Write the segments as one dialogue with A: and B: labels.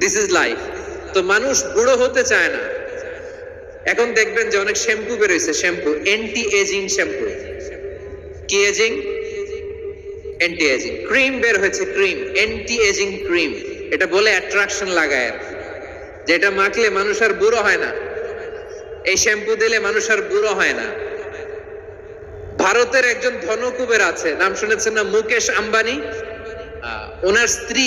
A: This is life তো মানুষ বুড়ো হতে চায় না। এখন দেখবেন যে অনেক শ্যাম্পু বেরোয়েছে শ্যাম্পু এন্টি এজিং শ্যাম্পু। কি এজিং অ্যান্টি এজিং ক্রিম বের হয়েছে ক্রিম অ্যান্টি এজিং ক্রিম এটা বলে অ্যাট্রাকশন লাগায়। আর। যেটা মাখলে মানুষ আর বুড়ো হয় না। এই শ্যাম্পু দিলে মানুষ আর বুড়ো হয় না। ভারতের একজন ধনকুবের আছে, নাম শুনেছেন না মুকেশ আম্বানি? ওনার স্ত্রী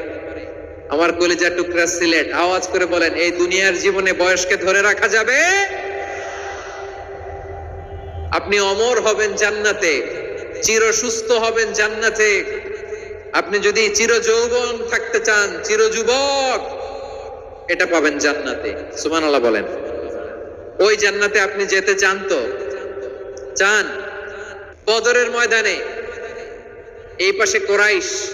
A: আমার কলিজা টুকরা সিলেট, আওয়াজ করে বলেন, এই দুনিয়ার জীবনে বয়সকে ধরে রাখা যাবে? আপনি অমর হবেন জান্নাতে, চির সুস্থ হবেন জান্নাতে। আপনি যদি চির যৌবন থাকতে চান, চির যুবক, এটা পাবেন জান্নাতে। সুমান আল্লাহ বলেন। ওই জান্নাতে আপনি যেতে চান তো? চান? বদরের ময়দানে? এই পাশে কোরাইশ।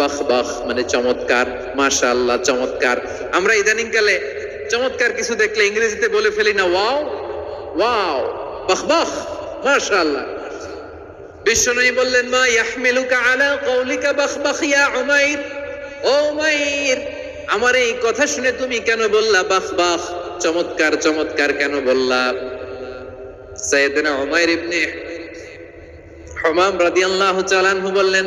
A: বাহ বাহ মানে চমৎকার, মাশাআল্লাহ, চমৎকার। আমরা ইদানিং কালে চমৎকার কিছু দেখলে ইংরেজিতে বলে ফেলি না, ওয়াও ওয়াও, বাহ বাহ, মাশাআল্লাহ। বিশ্বনবী বললেন, মা ইয়াহমিলুকা আলা কওলিকা বাহ বাহ, ইয়া উমাইর। ও উমাইর, আমার এই কথা শুনে তুমি কেন বললা বাহ বাহ, চমৎকার চমৎকার কেন বললা? সাইয়েদনা উমাইর ইবনে হুমাম রাদিয়াল্লাহু তাআলা বললেন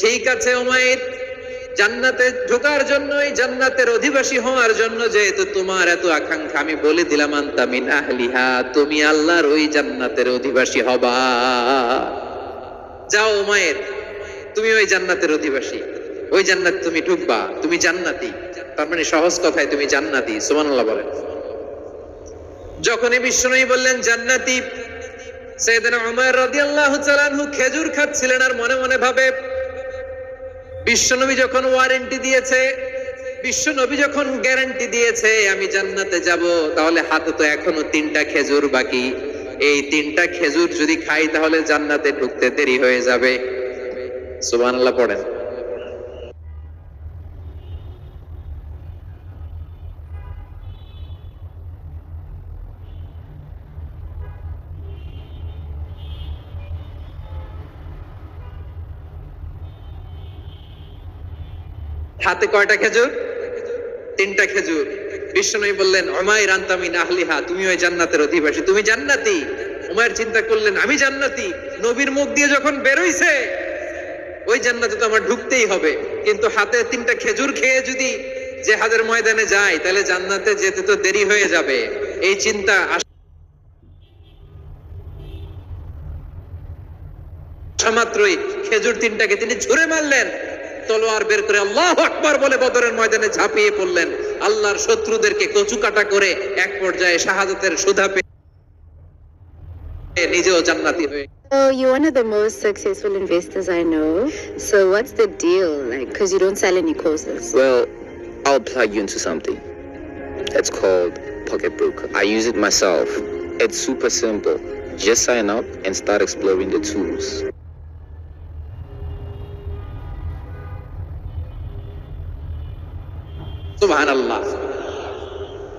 A: ঠিক আছে ওমায়ের জান্নাতে ঢোকার জন্যই জান্নাতের অধিবাসী হওয়ার জন্য যেহেতু তোমার এত আকাঙ্ক্ষা, আমি বলে দিলাম, আন্তা মিন আহলিহা, তুমি আল্লাহর ওই জান্নাতের অধিবাসী হবা। যাও মায়ের তুমি ওই জান্নাতের অধিবাসী। ওই জান্নাত তুমি ঢুকবা, তুমি জান্নাতি। তার মানে সহজ কথায় তুমি জান্নাতি, সুবহানাল্লাহ বলেন। যখনই বিশ্বনবী বললেন, জান্নাতি সাইয়েদনা উমর রাদিয়াল্লাহু তাআলা আনহু খেজুর খাচ্ছিলেন আর মনে মনে ভাবে বিশ্বনবী যখন ওয়ারেন্টি দিয়েছে, বিশ্বনবী যখন গ্যারান্টি দিয়েছে, আমি জান্নাতে যাব, তাহলে হাতে তো এখনও তিনটা খেজুর বাকি। এই তিনটা খেজুর যদি খাই, তাহলে জান্নাতে ঢুকতে দেরি হয়ে যাবে। সুবহানাল্লাহ, পড়েন। হাতে কয়টা খেজুর? তিনটা খেজুর। বিশ্বনবী বললেন অমায় রান্তামিন আহলিহা, তুমি ওই জান্নাতের অধিবাসী। তুমি জান্নাতি। উমায়ের চিন্তা করলেন, আমি জান্নাতি। নবীর মুখ দিয়ে যখন বেরোইছে, ওই জান্নাতে তো আমার ঢুকতেই হবে। কিন্তু হাতে তিনটা খেজুর খেয়ে যদি যে হাদের ময়দানে যায়, তাহলে জান্নাতে যেতে তো দেরি হয়ে যাবে। এই চিন্তা মাত্রই খেজুর তিনটাকে তিনি ছুঁড়ে মারলেন। তলোয়ার বের করে আল্লাহ আকবার বলে বদরের ময়দানে ঝাঁপিয়ে পড়লেন আল্লাহর শত্রুদেরকে কচু কাটা করে এক পর্যায়ে শাহাদাতের সুধা পেয়ে নিজেও জান্নাতি হয়ে
B: So you're one of the most successful investors I know. So what's the deal? Like, because you don't sell any courses.
C: Well, I'll plug you into something. It's called Pocketbook. I use it myself. It's super simple. Just sign up and start exploring the tools.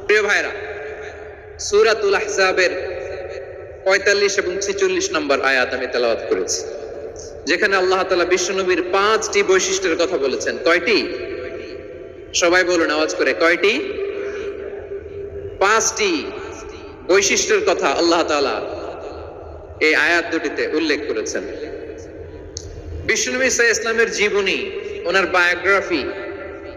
A: প্রিয় ভাইরা, সূরাতুল 45 এবং 46 নম্বর আয়াত আমি তেলাওয়াত করেছি, যেখানে আল্লাহ তাআলা বিশ্বনবীর পাঁচটি বৈশিষ্ট্যের কথা বলেছেন। কয়টি? সবাই বলুন, আওয়াজ করে, কয়টি? পাঁচটি বৈশিষ্ট্যের কথা আল্লাহ তাআলা এই আয়াত দুটিতে উল্লেখ করেছেন। বিশ্বনবী সাল্লাল্লাহু ইসলামের জীবনী, ওনার বায়োগ্রাফি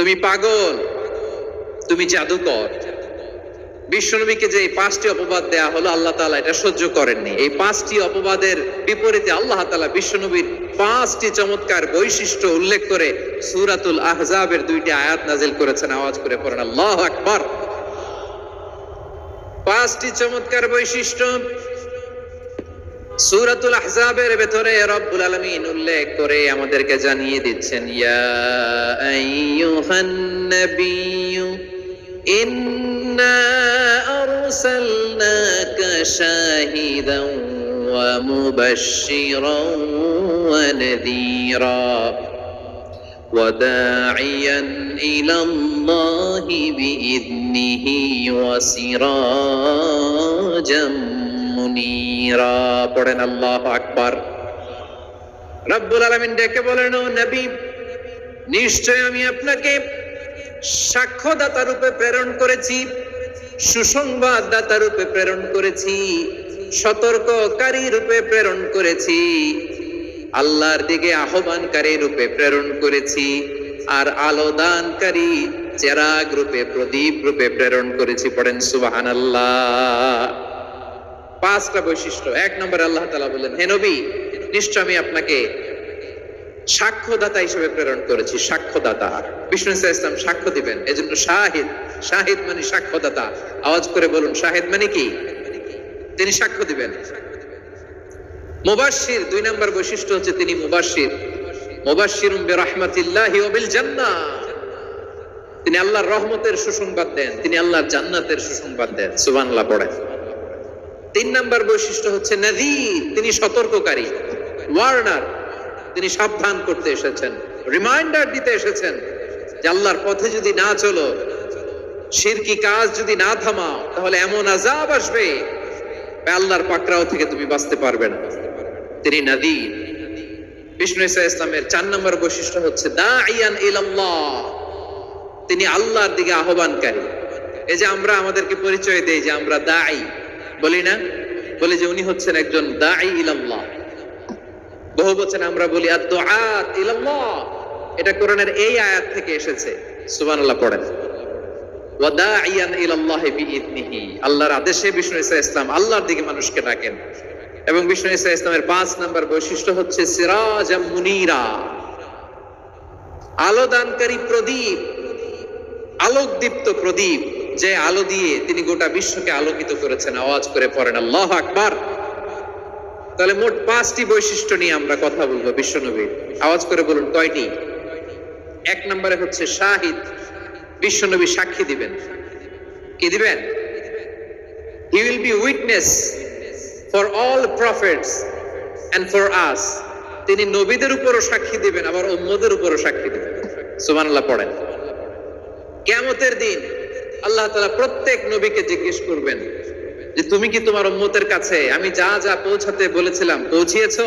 A: তুমি পাগল। তুমি জাদুকর। বিশ্বনবীকে যে পাঁচটি অপবাদ দেয়া হলো, আল্লাহ তাআলা এটা সহ্য করেননি। এই পাঁচটি অপবাদের বিপরীতে আল্লাহ তাআলা বিশ্বনবীর পাঁচটি চমৎকার বৈশিষ্ট্য উল্লেখ করে সূরাতুল আহজাবের দুইটি আয়াত নাজিল করেছেন। আওয়াজ করে পড়েন, আল্লাহু আকবার। পাঁচটি চমৎকার বৈশিষ্ট্য সূরাতুল আহজাবের ভেতরে রব্বুল আলামিন উল্লেখ করে আমাদেরকে জানিয়ে দিচ্ছেন ইয়া আইয়ুহান নাবিয়্যু ইন্না আরসালনাকা শাহিদান ওয়া মুবাশশিরান ওয়া নাযীরা وداعيا إلى الله بإذنه وسراجا মুনিরা, পড়েন আল্লাহ সাক্ষ্যদাতা রূপে প্রেরণ করেছি, সুসংবাদদাতা রূপে প্রেরণ করেছি, সতর্ককারী রূপে প্রেরণ করেছি, আল্লাহর দিকে আহ্বানকারী রূপে প্রেরণ করেছি, আর আলো দানকারী চেরাগ রূপে, প্রদীপ রূপে প্রেরণ করেছি। পড়েন সুবাহান পাঁচটা বৈশিষ্ট্য। এক নম্বর আল্লাহ তালা বললেন, হে নবী, নিশ্চয় আমি আপনাকে সাক্ষ্যদাতা হিসেবে প্রেরণ করেছি, সাক্ষ্যদাতা। বিষ্ণু ইসলাম সাক্ষ্য দিবেন। এজন্য শাহিদ শাহিদ মানে সাক্ষ্যদাতা। আওয়াজ করে বলুন, শাহিদ মানে কি? তিনি সাক্ষ্য দিবেন। মুবাশশির, দুই নম্বর বৈশিষ্ট্য হচ্ছে তিনি মুবাশশির। মুবাশশিরুম বিরহমাতিল্লাহি ওয়া বিল জান্নাহ তিনি আল্লাহর রহমতের সুসংবাদ দেন, তিনি আল্লাহর জান্নাতের সুসংবাদ দেন। সুবহানাল্লাহ, পড়েন। তিন নম্বর বৈশিষ্ট্য হচ্ছে নাযীর তিনি সতর্ককারী। ওয়ার্নার, তিনি সাবধান করতে এসেছেন। রিমাইন্ডার দিতে এসেছেন যে আল্লাহর পথে যদি না চলো শিরকি কাজ যদি না থামাও, তাহলে এমন আজাব আসবে আল্লাহর পাকড়াও থেকে তুমি বাঁচতে পারবে না। তিনি নাদির। বিষ্ণু ইসা ইসলামের চার নম্বর বৈশিষ্ট্য হচ্ছে দাইয়ান ইলাল্লাহ তিনি আল্লাহর দিকে আহ্বানকারী। এই যে আমরা আমাদেরকে পরিচয় দেই যে আমরা দাই বলি না? বলি যে উনি হচ্ছেন একজন ইলাল্লাহ। বহু বচন আমরা বলি আদ ইলাল্লাহ। এটা কোরআনের এই আয়াত থেকে এসেছে। সুবহানাল্লাহ, পড়েন। বিইذনিহি আল্লাহর আদেশে বিষ্ণু ঈসা ইসলাম আল্লাহর দিকে মানুষকে ডাকেন। এবং বিষ্ণু ঈসা ইসলামের পাঁচ নাম্বার বৈশিষ্ট্য হচ্ছে সিরাজাম মুনীরা। আলো দানকারী প্রদীপ। আলোকদীপ্ত প্রদীপ। যে আলো দিয়ে তিনি গোটা বিশ্বকে আলোকিত করেছেন, আওয়াজ করে পড়েন, আল্লাহ আকবার! তাহলে মোট পাঁচটি বৈশিষ্ট্য নিয়ে আমরা কথা বলব বিশ্বনবীর। আওয়াজ করে বলুন, কয়টি? এক নম্বরে হচ্ছে শাহিদ। বিশ্বনবী সাক্ষী দিবেন। কি দিবেন? He will be witness for all prophets and for us তিনি নবীদের উপরও সাক্ষী দিবেন, আবার উম্মদের উপরও সাক্ষী দিবেন। সুবহানাল্লাহ, পড়েন। কিয়ামতের দিন আল্লাহ তাআলা প্রত্যেক নবীকে জিজ্ঞেস করবেন যে তুমি কি তোমার উম্মতের কাছে আমি যা যা পৌঁছাতে বলেছিলাম পৌঁছিয়েছো?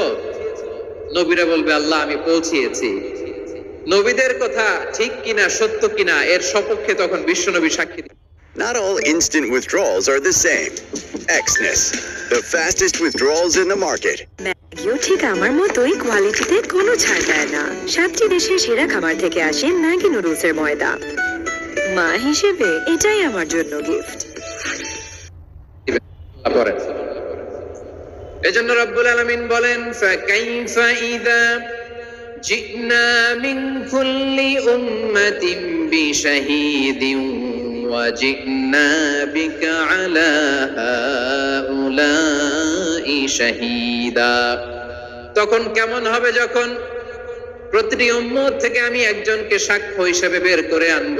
A: নবীরা বলবে আল্লাহ আমি পৌঁছিয়েছি। নবীদের কথা ঠিক কিনা সত্য কিনা এর সপক্ষে তখন বিশ্বনবী সাক্ষী
D: Not all instant withdrawals are the same. Xness, the fastest withdrawals in the market.
E: ম্যাগিও ঠিক আমার মতোই কোয়ালিটিতে কোনো ছাড় দেয় না। সাতটি দেশের সেরা খাবার থেকে আসে ম্যাগি নুডলসের ময়দা। মা হিসেবে এটাই আমার জন্য গিফট
A: এজন্য রব্বুল বলেন শাহীদা। তখন কেমন হবে যখন প্রতিটি উম্মত থেকে আমি একজনকে সাক্ষ্য হিসেবে বের করে আনব?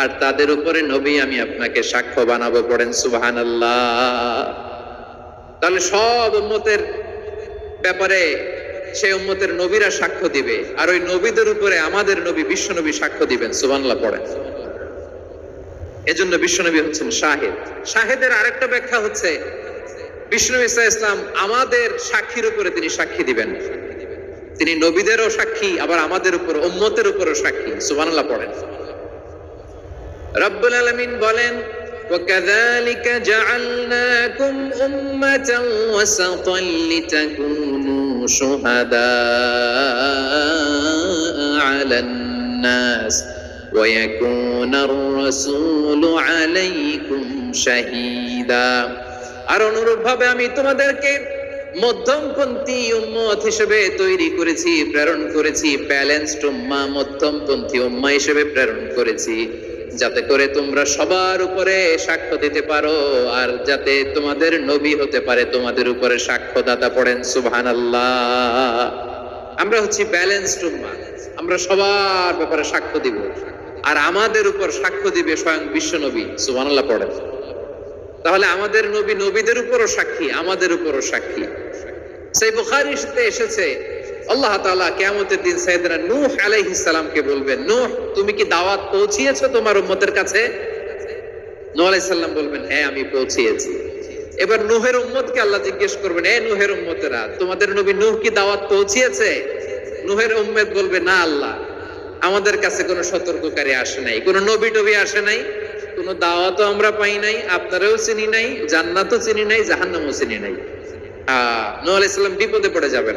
A: আর তাদের উপরে নবী আমি আপনাকে সাক্ষ্য বানাবো পড়েন সুবাহান তাহলে সব উম্মতের ব্যাপারে সেই উম্মতের নবীরা সাক্ষ্য দিবে, আর ওই নবীদের উপরে আমাদের নবী, বিশ্ব নবী সাক্ষ্য দিবেন সুবানাল্লাহ পড়েন। এজন্য বিশ্বনবী হচ্ছেন শাহেদ। শাহেদের আরেকটা ব্যাখ্যা হচ্ছে বিষ্ণু ইসা ইসলাম আমাদের সাক্ষীর উপরে তিনি সাক্ষী দিবেন। তিনি নবীদেরও সাক্ষী, আবার আমাদের উপর, উম্মতের উপরও সাক্ষী, সুবহানাল্লাহ পড়েন। রব্বুল আলামিন বলেন وكذلك جعلناكم أمة وسطا لتكونوا شهداء على الناس ويكون الرسول عليكم شهيدا আর অনুরূপ ভাবে আমি তোমাদেরকে মধ্যমপন্থী উম্মত হিসেবে তৈরি করেছি প্রেরণ করেছি ব্যালেন্সড উম্মা মধ্যমপন্থী উম্মা হিসেবে প্রেরণ করেছি যাতে করে তোমরা সবার উপরে সাক্ষ্য দিতে পারো, আর যাতে তোমাদের নবী হতে পারে, তোমাদের উপরে সাক্ষ্যদাতা পড়েন, সুবহানাল্লাহ। আমরা হচ্ছি ব্যালেন্সড উম্মা, আমরা সবার ব্যাপারে সাক্ষ্য দিব। আর আমাদের উপর সাক্ষ্য দিবে স্বয়ং বিশ্ব নবী, সুবহানাল্লাহ পড়েন। তাহলে আমাদের নবী নবীদের উপরও সাক্ষী, আমাদের উপরও সাক্ষী। সেই বুখারিতে এসেছে আল্লাহ তাআলা কিয়ামতের দিন সাইয়েদনা নূহ আলাইহিস সালামকে বলবেন, নূহ, তুমি কি দাওয়াত পৌঁছিয়েছো তোমার উম্মতের কাছে? বলবেন হ্যাঁ আমি পৌঁছিয়েছি। এবার নূহের উম্মতকে আল্লাহ জিজ্ঞেস করবেন উম্মতেরা, তোমাদের নবী নূহ কি দাওয়াত পৌঁছিয়েছে? বলবে, না আল্লাহ, আমাদের কাছে কোনো সতর্ককারী আসে নাই, কোনো নবী টবি আসে নাই, কোনো দাওয়াতও আমরা পাই নাই, আপনারাও চিনি নাই, জান্নাতও চিনি নাই, জাহান্নামও চিনি নাই। আহ, নূহ বিপদে পড়ে যাবেন।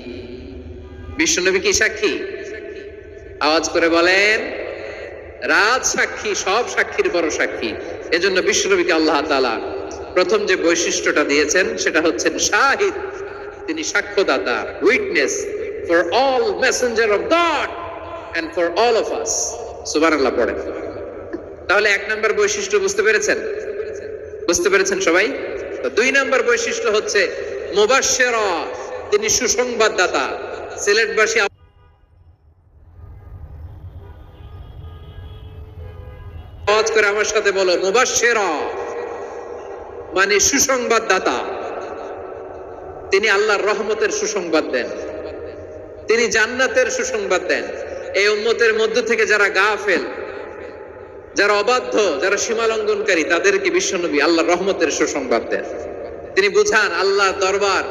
A: বিশ্বনবী কি সাক্ষী? আওয়াজ করে বলেন, রাজ সাক্ষী, সব সাক্ষীর বড় সাক্ষী। এজন্য বিশ্বনবীকে আল্লাহ তাআলা প্রথম যে বৈশিষ্ট্যটা দিয়েছেন, সেটা হচ্ছেন শাহিদ। তিনি সাক্ষ্যদাতা witness for all messenger of God and for all of us সুবহানাল্লাহ, পড়েন। তাহলে এক নম্বর বৈশিষ্ট্য বুঝতে পেরেছেন? বুঝতে পেরেছেন সবাই? দুই নম্বর বৈশিষ্ট্য হচ্ছে মুবাশশিরা। তিনি সুসংবাদদাতা, সিলেটবাসী করে আমার সাথে বলো মুবাশশিরা মানে সুসংবাদদাতা। তিনি আল্লাহর রহমতের সুসংবাদ দেন। তিনি জান্নাতের সুসংবাদ দেন। এই উম্মতের মধ্য থেকে যারা গাফেল, যারা অবাধ্য, যারা সীমালঙ্ঘনকারী, তাদেরকে বিশ্বনবী আল্লাহর রহমতের সুসংবাদ দেন। তিনি বুঝান আল্লাহ দরবার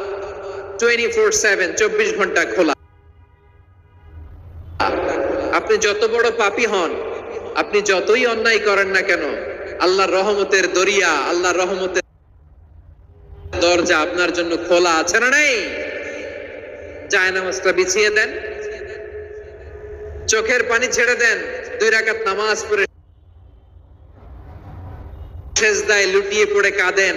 A: টোয়েন্টি ফোর সেভেন চব্বিশ ঘণ্টা খোলা। আপনি যত বড় পাপী হন, আপনি যতই অন্যায় করেন না কেন, আল্লাহর রহমতের দরিয়া, আল্লাহর রহমতের দরজা আপনার জন্য খোলা আছে না নেই? জায় নামাজটা বিছিয়ে দেন। চোখের পানি ছেড়ে দেন। দুই রাকাত নামাজ পড়ে লুটিয়ে পড়ে কাঁদেন।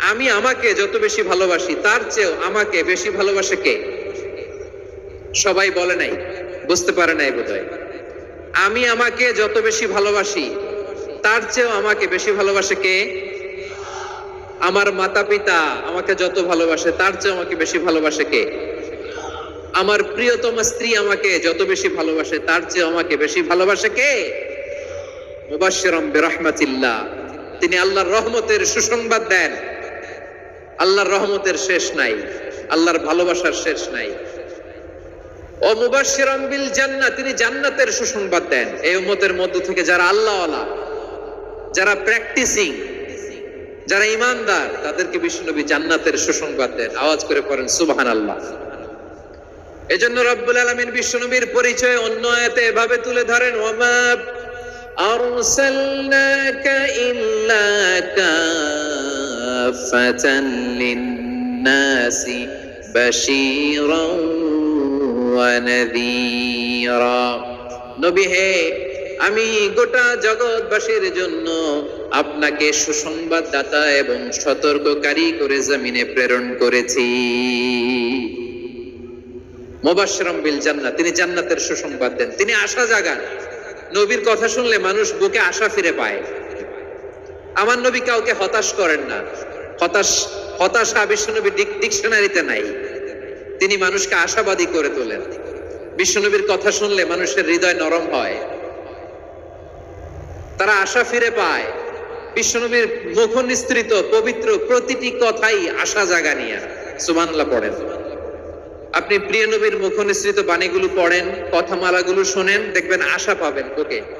A: আমি আমাকে যত বেশি ভালোবাসি, তার চেয়েও আমাকে বেশি ভালোবাসে কে? সবাই বলে নাই, বুঝতে পারে নাই বোধহয়। আমি আমাকে যত বেশি ভালোবাসি, তার চেয়েও আমাকে বেশি ভালোবাসে কে? আমার মাতা পিতা আমাকে যত ভালোবাসে, তার চেয়ে আমাকে বেশি ভালোবাসে কে? আমার প্রিয়তম স্ত্রী আমাকে যত বেশি ভালোবাসে, তার চেয়ে আমাকে বেশি ভালোবাসে কে? মুবাশশিরাম বিরহমাতিল্লাহ। তিনি আল্লাহর রহমতের সুসংবাদ দেন। আল্লাহর রহমতের শেষ নাই, আল্লাহর ভালোবাসার শেষ নাই। ও তিনি জান্নাতের সুসংবাদ দেন। এই উম্মতের মধ্য থেকে যারা আল্লাহওয়ালা, যারা প্র্যাকটিসিং যারা ইমানদার, তাদেরকে বিশ্বনবী জান্নাতের সুসংবাদ দেন। আওয়াজ করে পড়েন সুবহান আল্লাহ এজন্য রব্বুল আলমিন বিশ্বনবীর পরিচয় অন্য আয়াতে এভাবে তুলে ধরেন, ওমা আরসালনাকা আমি গোটা জগৎবাসীর জন্য আপনাকে সুসংবাদদাতা এবং সতর্ককারী করে জমিনে প্রেরণ করেছি। মোবাশরম বিল জান্নাত, তিনি জান্নাতের সুসংবাদ দেন, তিনি আশা জাগান। নবীর কথা শুনলে মানুষ বুকে আশা ফিরে পায়। আমার নবী কাউকে হতাশ করেন না। হতাশ, হতাশা বিশ্বনবী ডিকশনারিতে নাই। তিনি মানুষকে আশাবাদী করে তোলেন। বিশ্বনবীর কথা শুনলে মানুষের হৃদয় নরম হয়। তারা আশা ফিরে পায়। বিশ্বনবীর মুখ নিস্তৃত পবিত্র প্রতিটি কথাই আশা জাগানিয়া। সুবহানাল্লাহ পড়েন। আপনি প্রিয় নবীর মুখ নিঃসৃত বাণীগুলো পড়েন, কথামালাগুলো শোনেন, দেখবেন আশা পাবেন ওকে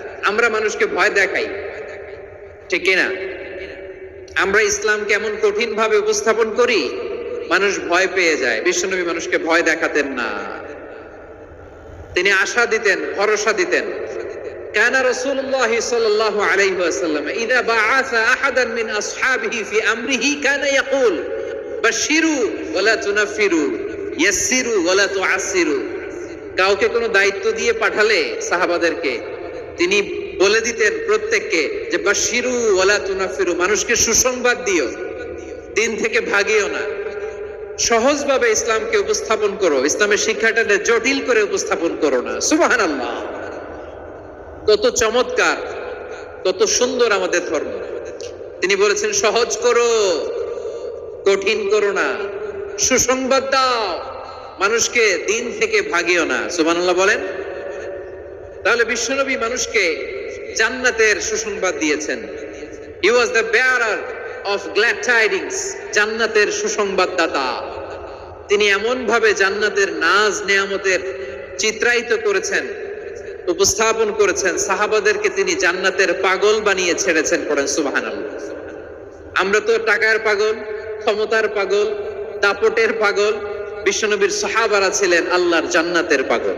A: আমরা মানুষকে ভয় দেখাই ঠিক কিনা আমরা ইসলাম কেমন কঠিন ভাবে উপস্থাপন করি মানুষ ভয় পেয়ে যায় বিশ্বনবী মানুষকে ভয় দেখাতেন না তিনি আশা দিতেন ভরসা দিতেন كان رسول الله صلى الله عليه وسلم إذا بعث أحدا من أصحابه في أمره كان يقول بشروا ولا تنفروا يسروا ولا تعسروا কাউকে কোনো দায়িত্ব দিয়ে পাঠালে সাহাবাদেরকে তিনি বলে দিতেন প্রত্যেককে যে, বাশিরু ওয়ালা তুনাফিরু, মানুষকে সুসংবাদ দিও। দিন থেকে ভাগিও না। সহজভাবে ইসলামকে উপস্থাপন করো। ইসলামের শিক্ষাটা জটিল করে উপস্থাপন করো না। সুবাহান আল্লাহ কত চমৎকার, কত সুন্দর আমাদের ধর্ম। তিনি বলেছেন, সহজ করো, কঠিন করো না। সুসংবাদ দাও। মানুষকে দিন থেকে ভাগিও না। সুবহানাল্লাহ বলেন। তাহলে বিশ্বনবী মানুষকে জান্নাতের সুসংবাদ দিয়েছেন। He was the bearer of glad tidings জান্নাতের সুসংবাদদাতা। তিনি এমন ভাবে জান্নাতের নাজ নেয়ামতের চিত্রায়িত করেছেন, উপস্থাপন করেছেন, সাহাবাদেরকে তিনি জান্নাতের পাগল বানিয়ে ছেড়েছেন পড়েন, সুবহানাল্লাহ। আমরা তো টাকার পাগল, ক্ষমতার পাগল, দাপটের পাগল, বিশ্বনবীর সাহাবারা ছিলেন আল্লাহর জান্নাতের পাগল।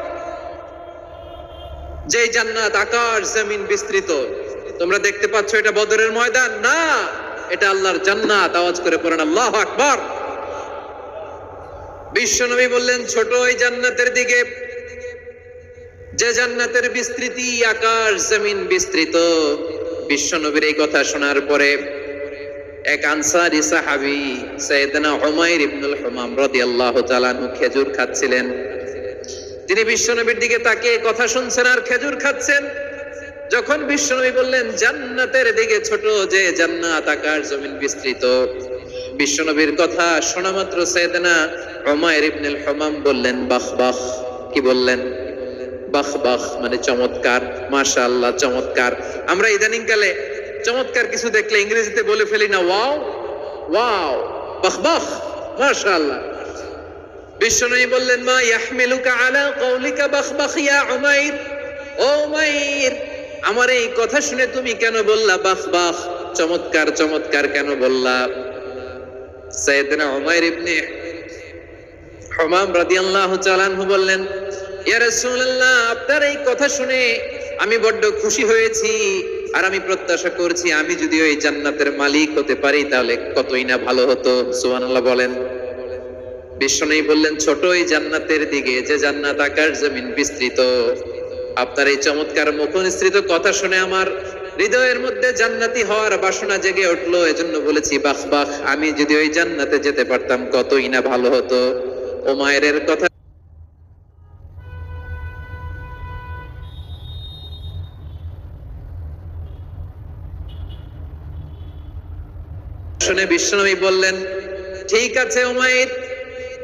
A: যে জান্নাত আকাশ, জমিন বিস্তৃত। তোমরা দেখতে পাচ্ছ এটা বদরের ময়দান? না, এটা আল্লাহর জান্নাত। আওয়াজ করে পড়েন, আল্লাহ আকবার। বিশ্বনবী বললেন, ছোট ওই জান্নাতের দিকে। যে জান্নাতের বিস্তৃতি আকাশ, জমিন বিস্তৃত। বিশ্বনবীর এই কথা শোনার পরে এক আনসারি সাহাবি সৈয়দনা হুমায়র ইবনুল হুমাম রাদিয়াল্লাহু তাআলা খেজুর খাচ্ছিলেন। তিনি বিশ্বনবীর দিকে তাকিয়ে কথা শুনছেন আর খেজুর খাচ্ছেন। যখন বিশ্বনবী বললেন, জান্নাতের দিকে ছোট যে জান্নাত আকাশ জমিন বিস্তৃত। বিশ্বনবীর কথা শোনা মাত্র সৈয়দনা হুমায়র ইবনুল হুমাম বললেন, বাহ বাহ। কি বললেন? বাহ বাহ। মানে চমৎকার, মাশাআল্লাহ, চমৎকার। আমরা ইদানিং কালে চমৎকার কিছু দেখলে ইংরেজিতে বলে ফেলি না, ওয়াও ওয়াও। বাহ বাহ, মাশাআল্লাহ। বিশ্বনবী বললেন, মা ইয়াহমিলুকা আলা বাহ ইয়া উমাইর? ও উমাইর, আমার এই কথা শুনে তুমি কেন বললা বাহ চমৎকার চমৎকার কেন বললা? সাইয়েদনা উমাইর ইবনে হুমাম রাদিয়াল্লাহু তাআলা আনহু বললেন, ইয়া রাসূলুল্লাহ, আপনার এই কথা শুনে আমি বড্ড খুশি হয়েছি আর আমি প্রত্যাশা করছি আমি যদি ওই জান্নাতের মালিক হতে পারি তাহলে কতই না ভালো হতো। সুবহানাল্লাহ বলেন। বিশ্বনবী বললেন ছোট এই জান্নাতের দিকে, যে জান্নাত আকার জমিন বিস্তৃত। আপনার এই চমৎকার মুখনিসৃত কথা শুনে আমার হৃদয়ের মধ্যে জান্নাতি হওয়ার বাসনা জেগে উঠল। এজন্য বলেছি, বাহ বাহ, আমি যদি ওই জান্নাতে যেতে পারতাম, কতই না ভালো হতো। ও মায়ের কথা শুনে বিশ্বনবী বললেন, ঠিক আছে উমাইর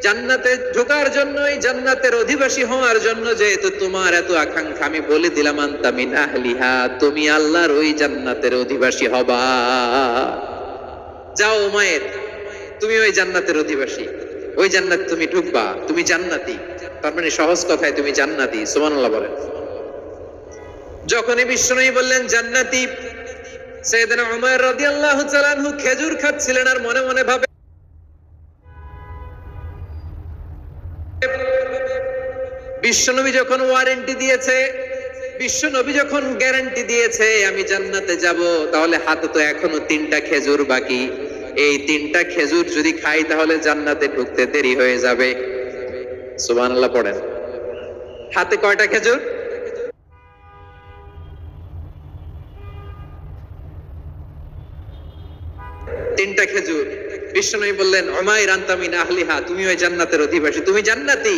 A: জান্নাতে ঢোকার জন্যই জান্নাতের অধিবাসী হওয়ার জন্য যেহেতু তোমার এত আকাঙ্ক্ষা, আমি বলে দিলাম, আন্তা মিন আহলিহা, তুমি আল্লাহর ওই জান্নাতের অধিবাসী হবা। যাও উমাইর তুমি ওই জান্নাতের অধিবাসী। ওই জান্নাত তুমি ঢুকবা, তুমি জান্নাতি। তার মানে সহজ কথায় তুমি জান্নাতি, সুবহানাল্লাহ বলেন। যখনই বিশ্বনবী বললেন, জান্নাতি, সৈয়দনা উমর রাদিয়াল্লাহু তাআলা খেজুর খাচ্ছিলেন আর মনে মনে ভাবে বিশ্বনবী যখন ওয়ারেন্টি দিয়েছে, বিশ্বনবী যখন গ্যারান্টি দিয়েছে, আমি জান্নাতে যাব, তাহলে হাতে তো এখনও তিনটা খেজুর বাকি। এই তিনটা খেজুর যদি খাই, তাহলে জান্নাতে ঢুকতে দেরি হয়ে যাবে। সুবহানাল্লাহ, পড়েন। হাতে কয়টা খেজুর? তিনটা খেজুর। বিশ্বনবী বললেন, উমাইর আন্তামিন আহলিহা তুমি ওই জান্নাতের অধিবাসী, তুমি জান্নাতি।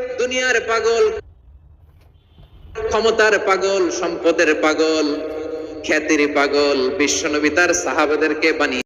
A: দুনিয়ার পাগল ক্ষমতার পাগল সম্পদের পাগল খ্যাতির পাগল বিশ্বনবী তার সাহাবাদেরকে বানিয়ে